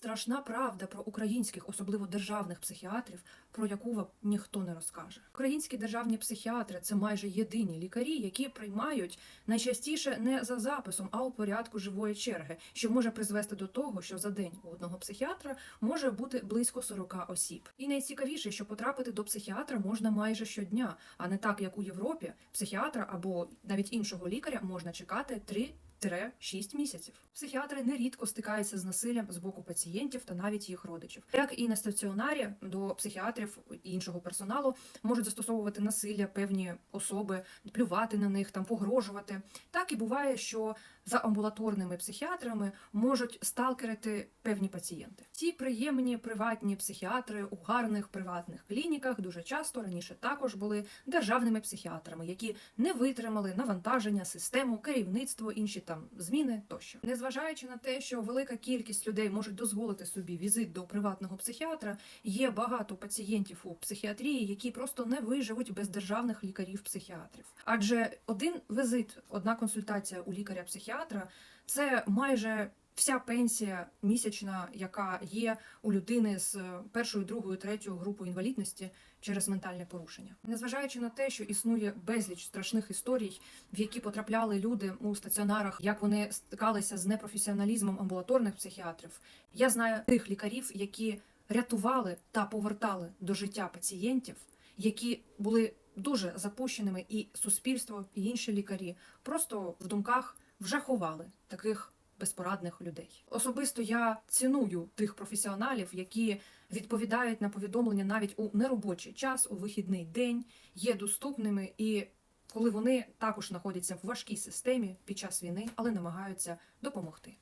страшна правда про українських, особливо державних психіатрів, про яку вам ніхто не розкаже. Українські державні психіатри це майже єдині лікарі, які приймають найчастіше не за записом, а у порядку живої черги, що може призвести до того, що за день у одного психіатра може бути близько 40 осіб. І найцікавіше, що потрапити до психіатра можна майже щодня, а не так як у Європі. Психіатра або навіть іншого лікаря можна чекати 3 6 місяців. Психіатри нерідко стикаються з насиллям з боку пацієнтів та навіть їх родичів. Як і на стаціонарі до психіатрів і іншого персоналу можуть застосовувати насилля певні особи, плювати на них, там погрожувати. Так і буває, що за амбулаторними психіатрами можуть сталкерити певні пацієнти. Ці приємні приватні психіатри у гарних приватних клініках дуже часто раніше також були державними психіатрами, які не витримали навантаження, систему, керівництво, інші там зміни тощо. Незважаючи на те, що велика кількість людей можуть дозволити собі візит до приватного психіатра, є багато пацієнтів у психіатрії, які просто не виживуть без державних лікарів-психіатрів. Адже один візит, одна консультація у лікаря-психіатра це майже. Вся пенсія місячна, яка є у людини з першою, другою, третьою групою інвалідності через ментальне порушення, незважаючи на те, що існує безліч страшних історій, в які потрапляли люди у стаціонарах, як вони стикалися з непрофесіоналізмом амбулаторних психіатрів. Я знаю тих лікарів, які рятували та повертали до життя пацієнтів, які були дуже запущеними, і суспільство, і інші лікарі просто в думках вже ховали таких безпорадних людей. Особисто я ціную тих професіоналів, які відповідають на повідомлення навіть у неробочий час, у вихідний день, є доступними і коли вони також знаходяться в важкій системі під час війни, але намагаються допомогти.